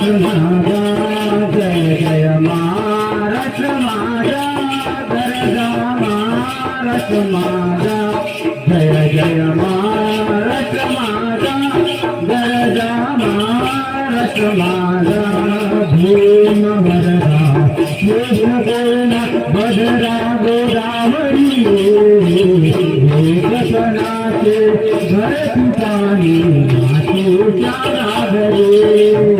महाराष्ट्र माझा जय जय महाराष्ट्र गरजा महाराष्ट्र माझा जय जय महाराष्ट्र माझा गरजा महाराष्ट्र माझा भीम वरदा भीम भद्रा गोदावरी कृष्णाचे घर ठिकाणी मातूच्या घरे भीम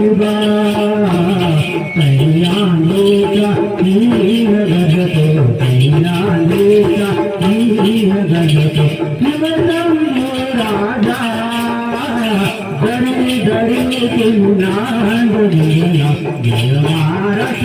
శివా కళ్యాణోక నీర గజతో కళ్యాణోక నీర గజతో శివతం రాజా దరి దరి జయ జయ మారస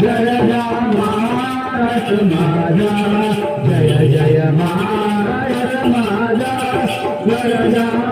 जय जय महाराज माझा जय जय महाराज जय जय